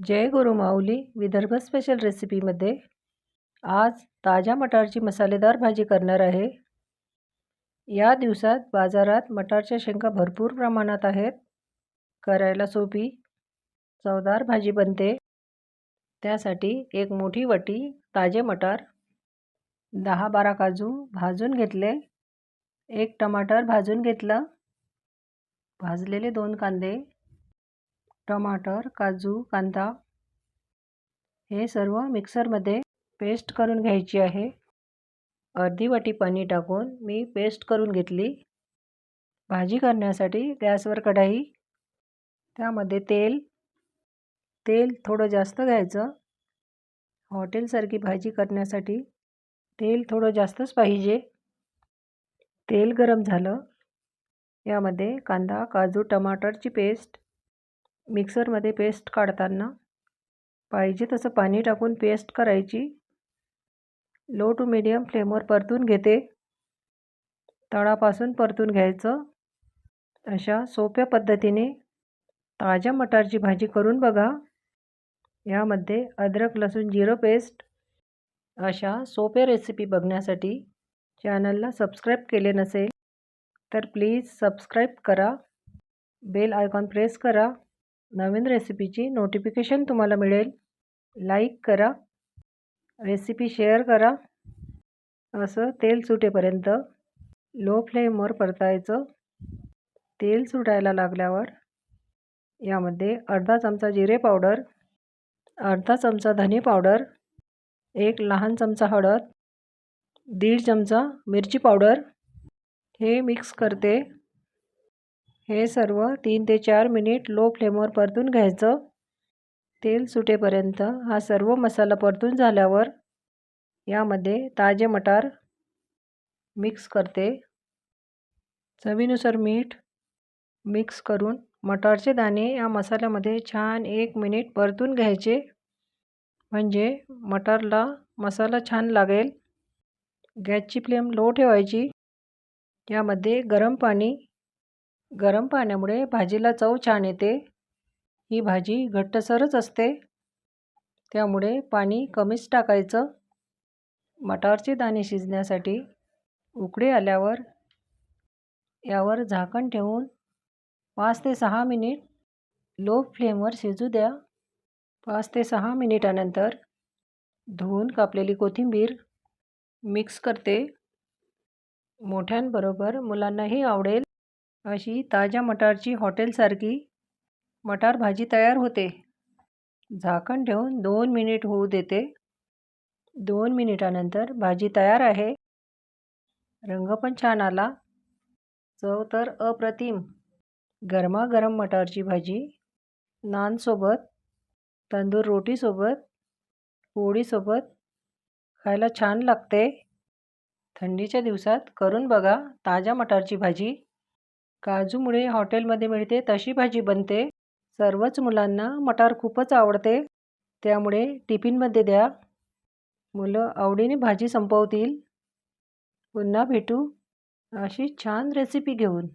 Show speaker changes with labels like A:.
A: जय गुरु माऊली Vidarbha special रेसिपीमध्ये आज ताज्या मटारची मसालेदार भाजी करणार आहे. या दिवसात बाजारात मटारच्या शेंगा भरपूर प्रमाणात आहेत. करायला सोपी चवदार भाजी बनते. त्यासाठी एक मोठी वटी ताजे मटार दहा बारा काजू भाजून घेतले एक टमाटर भाजून घेतलं भाजलेले दोन कांदे टमाटर काजू कांदा हे सर्व मिक्सरमध्ये पेस्ट करून घ्यायची आहे. अर्धी वाटी पाणी टाकून मी पेस्ट करून घेतली. भाजी करण्यासाठी गॅसवर कढाई त्यामध्ये तेल तेल थोडं जास्त घ्यायचं. हॉटेलसारखी भाजी करण्यासाठी तेल थोडं जास्तच पाहिजे. तेल गरम झालं. यामध्ये कांदा काजू टमाटरची पेस्ट मिक्सरमध्ये पेस्ट काढताना पाहिजे तसं पाणी टाकून पेस्ट करायची. लो टू मिडियम फ्लेमवर परतून घेते. तळापासून परतून घ्यायचं. अशा सोप्या पद्धतीने ताज्या मटारची भाजी करून बघा. यामध्ये अद्रक लसूण जिरो पेस्ट अशा सोप्या रेसिपी बघण्यासाठी चॅनलला सबस्क्राईब केले नसेल तर प्लीज सबस्क्राईब करा. बेल आयकॉन प्रेस करा. नवीन रेसिपीची नोटिफिकेशन तुम्हाला मिळेल. लाईक करा. रेसिपी शेअर करा. असं तेल सुटेपर्यंत लो फ्लेमवर परतायचं. तेल सुटायला लागल्यावर यामध्ये अर्धा चमचा जिरे पावडर अर्धा चमचा धने पावडर एक लहान चमचा हळद दीड चमचा मिरची पावडर हे मिक्स करते. हे सर्व तीन ते चार मिनिट लो फ्लेमवर परतून घ्यायचं. तेल सुटेपर्यंत हा सर्व मसाला परतून झाल्यावर यामध्ये ताजे मटार मिक्स करते. चवीनुसार मीठ मिक्स करून मटारचे दाणे या मसाल्यामध्ये छान एक मिनिट परतून घ्यायचे. म्हणजे मटारला मसाला छान लागेल. गॅसची फ्लेम लो ठेवायची. यामध्ये गरम पाणी गरम पाण्यामुळे भाजीला चव छान येते. ही भाजी घट्टसरच असते. त्यामुळे पाणी कमीच टाकायचं. मटारचे दाणे शिजण्यासाठी उकडे आल्यावर यावर झाकण ठेवून पाच ते सहा मिनिट लो फ्लेमवर शिजू द्या. पाच ते सहा मिनिटानंतर धुवून कापलेली कोथिंबीर मिक्स करते. मोठ्यांबरोबर मुलांनाही आवडेल. अशी ताज्या मटारची हॉटेलसारखी मटार भाजी तयार होते. झाकण ठेवून दोन मिनिट होऊ देते. दोन मिनिटानंतर भाजी तयार आहे. रंग पण छान आला. चव तर अप्रतिम. गरमागरम मटारची भाजी नानसोबत तंदूर रोटीसोबत पोळीसोबत खायला छान लागते. थंडीच्या दिवसात करून बघा ताज्या मटारची भाजी. काजूमुळे हॉटेलमध्ये मिळते तशी भाजी बनते. सर्वच मुलांना मटार खूपच आवडते. त्यामुळे टिफिनमध्ये द्या. मुलं आवडीने भाजी संपवतील. पुन्हा भेटू. अशी छान रेसिपी घेऊन.